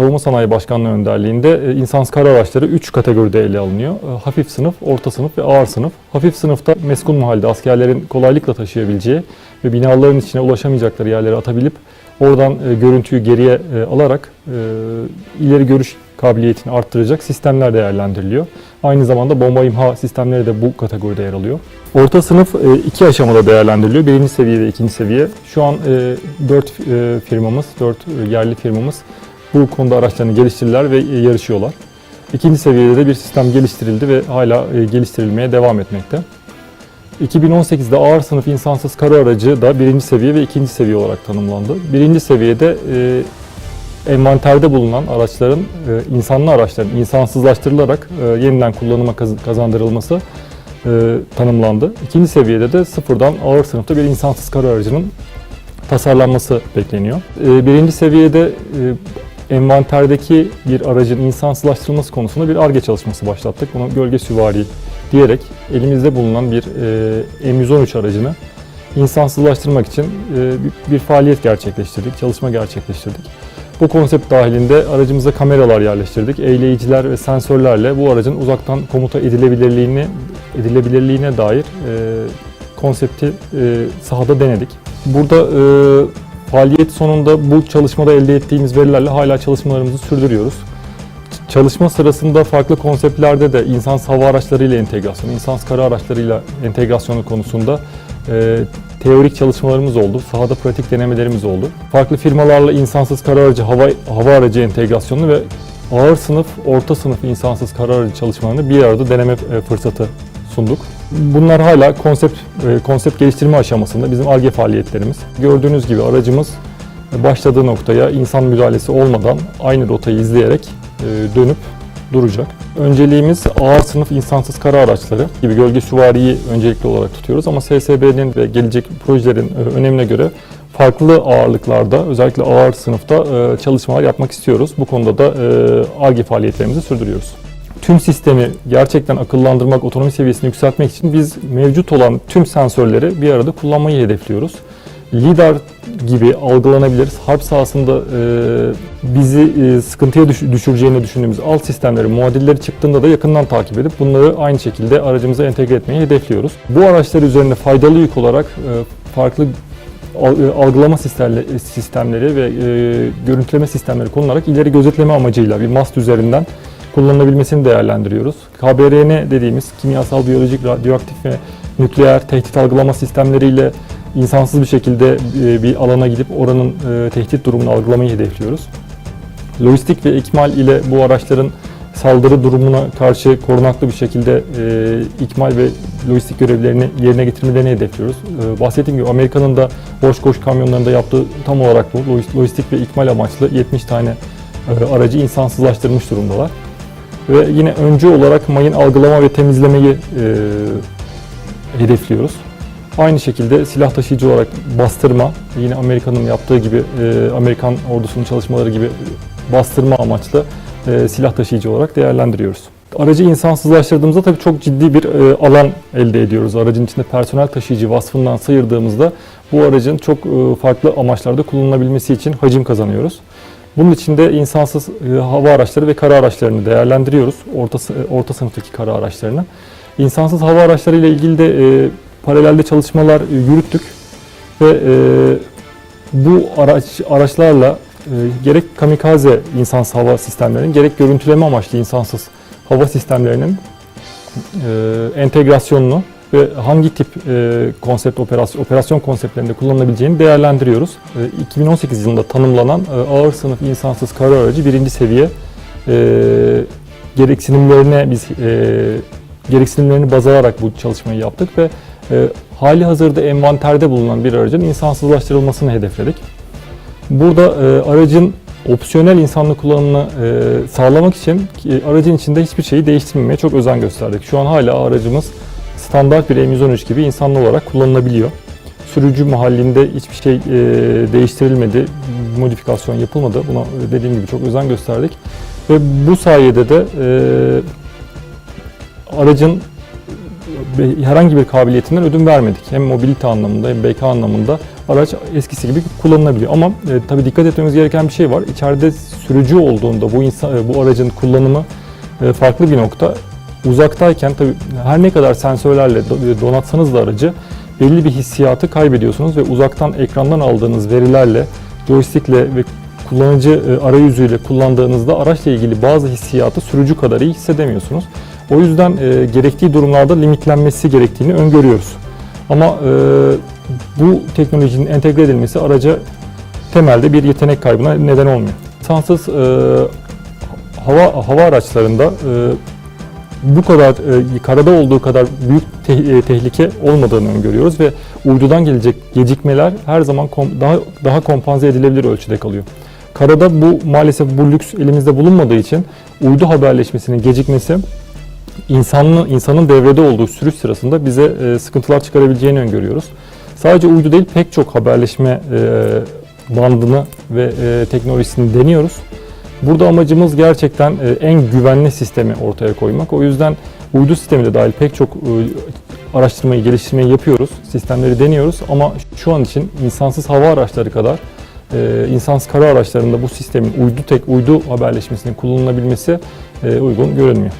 Savunma Sanayi Başkanlığı önderliğinde e, insansız kara araçları 3 kategoride ele alınıyor. E, Hafif sınıf, orta sınıf ve ağır sınıf. Hafif sınıfta meskun mahalde askerlerin kolaylıkla taşıyabileceği ve binaların içine ulaşamayacakları yerlere atabilip oradan e, görüntüyü geriye alarak ileri görüş kabiliyetini arttıracak sistemler değerlendiriliyor. Aynı zamanda bomba imha sistemleri de bu kategoride yer alıyor. Orta sınıf iki aşamada değerlendiriliyor. Birinci seviye ve ikinci seviye. Şu an dört firmamız, dört yerli firmamız bu konuda araçlarını geliştirdiler ve e, yarışıyorlar. İkinci seviyede de bir sistem geliştirildi ve hala e, geliştirilmeye devam etmekte. 2018'de ağır sınıf insansız kara aracı da birinci seviye ve ikinci seviye olarak tanımlandı. Birinci seviyede e, envanterde bulunan araçların, e, insanlı araçların insansızlaştırılarak e, yeniden kullanıma kaz- kazandırılması e, tanımlandı. İkinci seviyede de sıfırdan ağır sınıfta bir insansız kara aracının tasarlanması bekleniyor. E, birinci seviyede e, envanterdeki bir aracın insansızlaştırılması konusunda bir ARGE çalışması başlattık. Bunu gölge süvari diyerek elimizde bulunan bir e, M113 aracını insansızlaştırmak için e, bir, faaliyet gerçekleştirdik, çalışma gerçekleştirdik. Bu konsept dahilinde aracımıza kameralar yerleştirdik. Eğleyiciler ve sensörlerle bu aracın uzaktan komuta edilebilirliğini edilebilirliğine dair e, konsepti e, sahada denedik. Burada e, faaliyet sonunda bu çalışmada elde ettiğimiz verilerle hala çalışmalarımızı sürdürüyoruz. Çalışma sırasında farklı konseptlerde de insansız hava araçlarıyla entegrasyon, insansız kara araçlarıyla entegrasyonu konusunda e, teorik çalışmalarımız oldu. Sahada pratik denemelerimiz oldu. Farklı firmalarla insansız kara aracı, hava, hava aracı entegrasyonu ve ağır sınıf, orta sınıf insansız kara aracı çalışmalarını bir arada deneme e, fırsatı sunduk. Bunlar hala konsept e, konsept geliştirme aşamasında bizim ARGE faaliyetlerimiz. Gördüğünüz gibi aracımız başladığı noktaya insan müdahalesi olmadan aynı rotayı izleyerek e, dönüp duracak. Önceliğimiz ağır sınıf insansız kara araçları gibi gölge süvariyi öncelikli olarak tutuyoruz ama SSB'nin ve gelecek projelerin e, önemine göre farklı ağırlıklarda özellikle ağır sınıfta çalışmalar yapmak istiyoruz. Bu konuda da ARGE faaliyetlerimizi sürdürüyoruz tüm sistemi gerçekten akıllandırmak, otonomi seviyesini yükseltmek için biz mevcut olan tüm sensörleri bir arada kullanmayı hedefliyoruz. LIDAR gibi algılanabilir, harp sahasında e, bizi e, sıkıntıya düş- düşüreceğini düşündüğümüz alt sistemleri, muadilleri çıktığında da yakından takip edip bunları aynı şekilde aracımıza entegre etmeyi hedefliyoruz. Bu araçlar üzerinde faydalı yük olarak e, farklı e, algılama sistemleri, sistemleri ve e, görüntüleme sistemleri konularak ileri gözetleme amacıyla bir mast üzerinden kullanılabilmesini değerlendiriyoruz. KBRN dediğimiz kimyasal, biyolojik, radyoaktif ve nükleer tehdit algılama sistemleriyle insansız bir şekilde e, bir alana gidip oranın e, tehdit durumunu algılamayı hedefliyoruz. Lojistik ve ikmal ile bu araçların saldırı durumuna karşı korunaklı bir şekilde e, ikmal ve lojistik görevlerini yerine getirmelerini hedefliyoruz. E, bahsettiğim gibi Amerika'nın da boş koş kamyonlarında yaptığı tam olarak bu. Lojis- Lojistik ve ikmal amaçlı 70 tane e, aracı insansızlaştırmış durumdalar. Ve yine öncü olarak mayın algılama ve temizlemeyi e, hedefliyoruz. Aynı şekilde silah taşıyıcı olarak bastırma, yine Amerika'nın yaptığı gibi, e, Amerikan ordusunun çalışmaları gibi bastırma amaçlı e, silah taşıyıcı olarak değerlendiriyoruz. Aracı insansızlaştırdığımızda tabii çok ciddi bir e, alan elde ediyoruz. Aracın içinde personel taşıyıcı vasfından sıyırdığımızda bu aracın çok e, farklı amaçlarda kullanılabilmesi için hacim kazanıyoruz. Bunun için de insansız e, hava araçları ve kara araçlarını değerlendiriyoruz. Orta, e, orta sınıftaki kara araçlarını. İnsansız hava araçları ile ilgili de e, paralelde çalışmalar e, yürüttük ve e, bu araç araçlarla e, gerek kamikaze insansız hava sistemlerinin gerek görüntüleme amaçlı insansız hava sistemlerinin e, entegrasyonunu ve hangi tip e, konsept operasyon, operasyon konseptlerinde kullanılabileceğini değerlendiriyoruz. E, 2018 yılında tanımlanan e, ağır sınıf insansız kara aracı birinci seviye e, gereksinimlerine biz e, gereksinimlerini baz alarak bu çalışmayı yaptık ve e, hali hazırda envanterde bulunan bir aracın insansızlaştırılmasını hedefledik. Burada e, aracın opsiyonel insanlı kullanımını e, sağlamak için e, aracın içinde hiçbir şeyi değiştirmemeye çok özen gösterdik. Şu an hala aracımız standart bir M113 gibi insanlı olarak kullanılabiliyor. Sürücü mahallinde hiçbir şey e, değiştirilmedi, modifikasyon yapılmadı. Buna e, dediğim gibi çok özen gösterdik. Ve bu sayede de e, aracın e, herhangi bir kabiliyetinden ödün vermedik. Hem mobilite anlamında hem BK anlamında araç eskisi gibi kullanılabiliyor. Ama e, tabii dikkat etmemiz gereken bir şey var. İçeride sürücü olduğunda bu insan e, bu aracın kullanımı e, farklı bir nokta. Uzaktayken tabii her ne kadar sensörlerle do- donatsanız da aracı belli bir hissiyatı kaybediyorsunuz ve uzaktan ekrandan aldığınız verilerle, joystickle ve kullanıcı e, arayüzüyle kullandığınızda araçla ilgili bazı hissiyatı sürücü kadar iyi hissedemiyorsunuz. O yüzden e, gerektiği durumlarda limitlenmesi gerektiğini öngörüyoruz. Ama e, bu teknolojinin entegre edilmesi araca temelde bir yetenek kaybına neden olmuyor. Sansız e, hava hava araçlarında e, bu kadar e, karada olduğu kadar büyük te- e, tehlike olmadığını öngörüyoruz ve uydudan gelecek gecikmeler her zaman kom- daha daha kompanze edilebilir ölçüde kalıyor. Karada bu maalesef bu lüks elimizde bulunmadığı için uydu haberleşmesinin gecikmesi insanlı, insanın devrede olduğu sürüş sırasında bize e, sıkıntılar çıkarabileceğini öngörüyoruz. Sadece uydu değil pek çok haberleşme e, bandını ve e, teknolojisini deniyoruz. Burada amacımız gerçekten e, en güvenli sistemi ortaya koymak. O yüzden uydu sistemi de dahil pek çok e, araştırmayı, geliştirmeyi yapıyoruz. Sistemleri deniyoruz ama şu an için insansız hava araçları kadar e, insansız kara araçlarında bu sistemin uydu tek uydu haberleşmesinin kullanılabilmesi uygun görünmüyor.